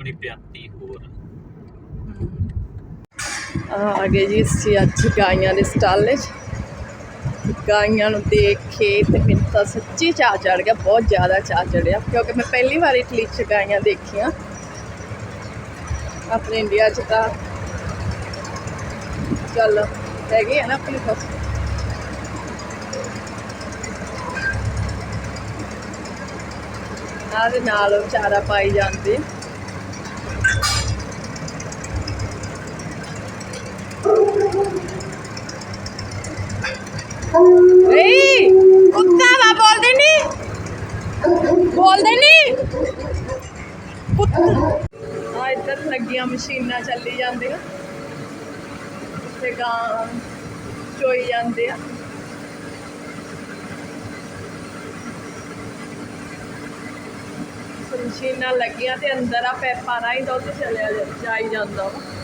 ਆਪਣੀ ਪਿਆਤੀ ਹੋਰ। ਆ ਗਏ ਜੀ ਅਸੀਂ ਅੱਜ ਗਾਈਆਂ ਦੇ ਸਟਾਲੇ 'ਚ ਗਾਈਆਂ ਨੂੰ ਦੇਖ ਕੇ ਤੇ ਮੈਨੂੰ ਤਾਂ ਸੱਚੀ ਚਾਅ ਚੜ ਗਿਆ, ਬਹੁਤ ਜ਼ਿਆਦਾ ਚਾਅ ਚੜਿਆ ਕਿਉਂਕਿ ਮੈਂ ਪਹਿਲੀ ਵਾਰ ਇਟਲੀ 'ਚ ਗਾਈਆਂ ਦੇਖੀਆਂ। ਆਪਣੇ ਇੰਡੀਆ 'ਚ ਤਾਂ ਚੱਲ ਹੈਗੇ ਆ ਨਾ ਆਪਣੇ ਪਾਸ ਨਾਲ ਨਾਲ ਚਾਰਾ ਪਾਈ ਜਾਂਦੇ। ਏ ਕੁੱਤਾ ਵਾ, ਬੋਲਦੇ ਨਹੀਂ ਬੋਲਦੇ ਨਹੀਂ ਕੁੱਤਾ। ਆ, ਇੱਧਰ ਲੱਗੀਆਂ ਮਸ਼ੀਨਾਂ ਚੱਲੀ ਜਾਂਦੀਆਂ। ਤੇ ਗਾਂ ਚੋਈ ਜਾਂਦੇ ਆ। ਮਸ਼ੀਨਾਂ ਲੱਗੀਆਂ ਤੇ ਅੰਦਰ ਆ ਪੈਪਾਂ ਰਾਹੀਂ ਦੁੱਧ ਚਲਿਆ ਜਾਈ ਜਾਂਦਾ ਵਾ।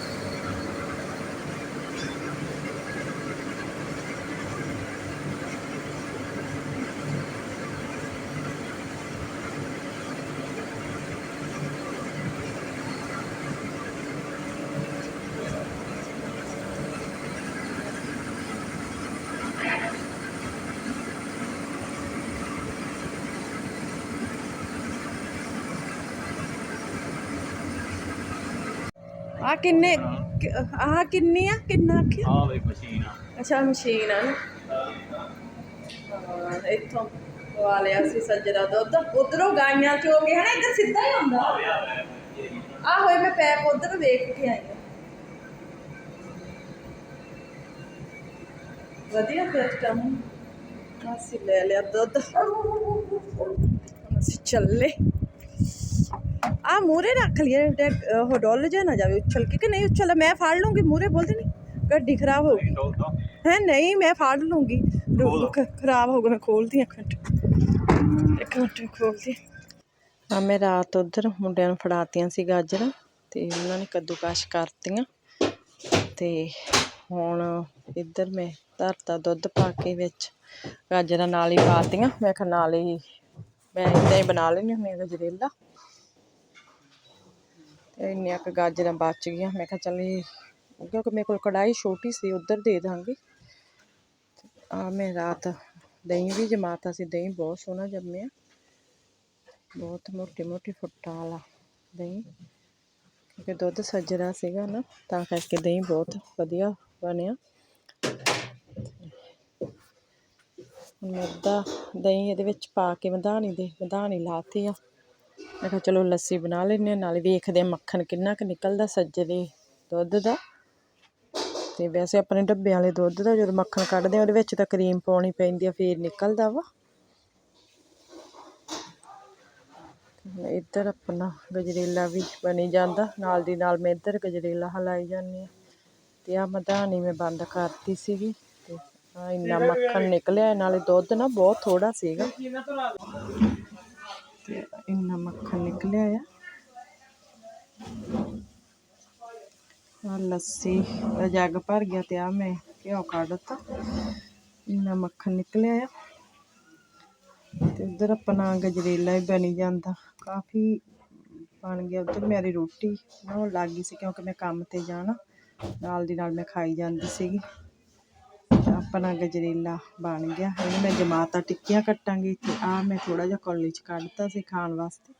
ਆ ਕਿੰਨੇ ਆ ਕਿੰਨੀ ਆ ਕਿੰਨਾ ਆਖਿਆ? ਆਹ ਵੇ ਮਸ਼ੀਨ ਆ। ਅੱਛਾ ਮਸ਼ੀਨ ਆ ਨਾ। ਇੱਥੋਂ ਪਵਾ ਲਿਆ ਸੀ ਸੱਜਰਾ ਦੁੱਧ। ਉਧਰੋਂ ਗਾਈਆਂ ਚੋ ਕੇ ਹਨਾ ਇੱਧਰ ਸਿੱਧਾ ਹੀ ਹੁੰਦਾ ਆ ਹੋਏ ਮੈਂ ਪੈਪ ਉਧਰ ਵੇਖ ਕੇ ਆਈ ਵਧੀਆ ਸਿਸਟਮ ਅਸੀਂ ਲੈ ਲਿਆ ਦੁੱਧ। ਅਸੀਂ ਚੱਲੇ। ਆ ਮੂਰੇ ਰੱਖ ਲਿਆ ਉਹ ਡੋਲ ਜਾ ਨਾ ਜਾਵੇ ਉਛਲ ਕੇ ਕਿ ਨਹੀਂ ਉਛਲ ਮੈਂ ਫੜ ਲੂੰਗੀ ਮੂਰੇ ਬੋਲਦੇ ਨਹੀਂ ਗੱਡੀ ਖਰਾਬ ਹੋ ਗਈ। ਡੋਲਦਾ ਹੈ ਨਹੀਂ ਮੈਂ ਫੜ ਲੂੰਗੀ ਖਰਾਬ ਹੋ ਗਿਆ ਮੈਂ ਖੋਲਦੀ ਇੱਕ ਮਿੰਟ। ਇੱਕ ਮਿੰਟ ਖੋਲਦੀ ਹਾਂ। ਮੈਂ ਰਾਤ ਉਧਰ ਮੁੰਡਿਆਂ ਨੂੰ ਫੜਾਤੀਆਂ ਸੀ ਗਾਜਰਾਂ ਤੇ ਉਹਨਾਂ ਨੇ ਕੱਦੂਕਸ਼ ਕਰਤੀਆਂ ਤੇ ਹੁਣ ਇੱਧਰ ਮੈਂ ਧਰਤਾ ਦੁੱਧ ਪਾ ਕੇ ਵਿੱਚ ਗਾਜਰਾਂ ਨਾਲ ਹੀ ਪਾਤੀਆਂ। ਮੈਂ ਕਿਹਾ ਨਾਲ ਹੀ ਮੈਂ ਇਦਾਂ ਹੀ ਬਣਾ ਲੈਂਦੀ ਹੁੰਦੀ ਹਾਂ ਗਜਰੇਲਾ ਤੇ ਇੰਨੀਆਂ ਕੁ ਗਾਜਰਾਂ ਬਚ ਗਈਆਂ। ਮੈਂ ਕਿਹਾ ਚੱਲ ਇਹ ਕਿਉਂਕਿ ਮੇਰੇ ਕੋਲ ਕੜਾਈ ਛੋਟੀ ਸੀ, ਉਧਰ ਦੇ ਦਾਂਗੀ। ਆ ਮੈਂ ਰਾਤ ਦਹੀਂ ਵੀ ਜਮਾਤਾ ਸੀ। ਦਹੀਂ ਬਹੁਤ ਸੋਹਣਾ ਜੰਮਿਆ। ਬਹੁਤ ਮੋਟੀ ਮੋਟੀ ਫੁੱਟਾਂ ਵਾਲਾ ਦਹੀਂ। ਕਿਉਂਕਿ ਦੁੱਧ ਸੱਜਰਾ ਸੀਗਾ ਨਾ, ਤਾਂ ਕਰਕੇ ਦਹੀਂ ਬਹੁਤ ਵਧੀਆ ਬਣਿਆ। ਹੁਣ ਮੈਂ ਅੱਧਾ ਦਹੀਂ ਇਹਦੇ ਵਿੱਚ ਪਾ ਕੇ ਮਧਾਣੀ ਦੇ ਮਧਾਣੀ ਲਾਤੀ ਆ। ਮੈਂ ਕਿਹਾ ਚਲੋ ਲੱਸੀ ਬਣਾ ਲੈਂਦੇ ਹਾਂ, ਨਾਲੇ ਵੇਖਦੇ ਹਾਂ ਮੱਖਣ ਕਿੰਨਾ ਕੁ ਨਿਕਲਦਾ ਸੱਜਰੇ ਦੁੱਧ ਦਾ। ਤੇ ਵੈਸੇ ਆਪਣੇ ਡੱਬੇ ਵਾਲੇ ਦੁੱਧ ਦਾ ਜਦੋਂ ਮੱਖਣ ਕੱਢਦੇ ਆ ਉਹਦੇ ਵਿੱਚ ਤਾਂ ਕਰੀਮ ਪਾਉਣੀ ਪੈਂਦੀ ਆ, ਫੇਰ ਨਿਕਲਦਾ ਵਾ। ਇੱਧਰ ਆਪਣਾ ਗਜਰੇਲਾ ਵੀ ਬਣੀ ਜਾਂਦਾ, ਨਾਲ ਦੀ ਨਾਲ ਮੈਂ ਇੱਧਰ ਗਜਰੇਲਾ ਹਲਾਈ ਜਾਂਦੀ ਹਾਂ। ਤੇ ਆ ਮਧਾਣੀ ਮੈਂ ਬੰਦ ਕਰਤੀ ਸੀਗੀ, ਤੇ ਇੰਨਾ ਮੱਖਣ ਨਿਕਲਿਆ, ਨਾਲੇ ਦੁੱਧ ਨਾ ਬਹੁਤ ਥੋੜਾ ਸੀਗਾ। ਤੇ ਇੰਨਾ ਮੱਖਣ ਨਿਕਲਿਆ ਆ। ਆ ਲੱਸੀ ਦਾ ਜੱਗ ਭਰ ਗਿਆ ਤੇ ਆ ਮੈਂ ਘਿਓ ਕੱਢ ਦਿੱਤਾ ਇੰਨਾ ਮੱਖਣ ਨਿਕਲਿਆ ਆ। ਤੇ ਉਧਰ ਆਪਣਾ ਗਜਰੇਲਾ ਹੀ ਬਣੀ ਜਾਂਦਾ। ਕਾਫੀ ਬਣ ਗਿਆ। ਉਧਰ ਮੇਰੀ ਰੋਟੀ ਬਣਾਉਣ ਲੱਗ ਗਈ ਸੀ ਕਿਉਂਕਿ ਮੈਂ ਕੰਮ ਤੇ ਜਾਣਾ। ਨਾਲ ਦੀ ਨਾਲ ਮੈਂ ਖਾਈ ਜਾਂਦੀ ਸੀਗੀ। ਆਪਣਾ ਗਜਰੇਲਾ ਬਣ ਗਿਆ। ਹੁਣ ਮੈਂ ਜਮਾਤਾ ਟਿੱਕੀਆਂ ਕੱਟਾਂਗੀ ਤੇ ਆਹ ਮੈਂ ਥੋੜ੍ਹਾ ਜਿਹਾ ਕੋਲੀ 'ਚ ਕੱਢ ਕੱਢਤਾ ਸੀ ਖਾਣ ਵਾਸਤੇ।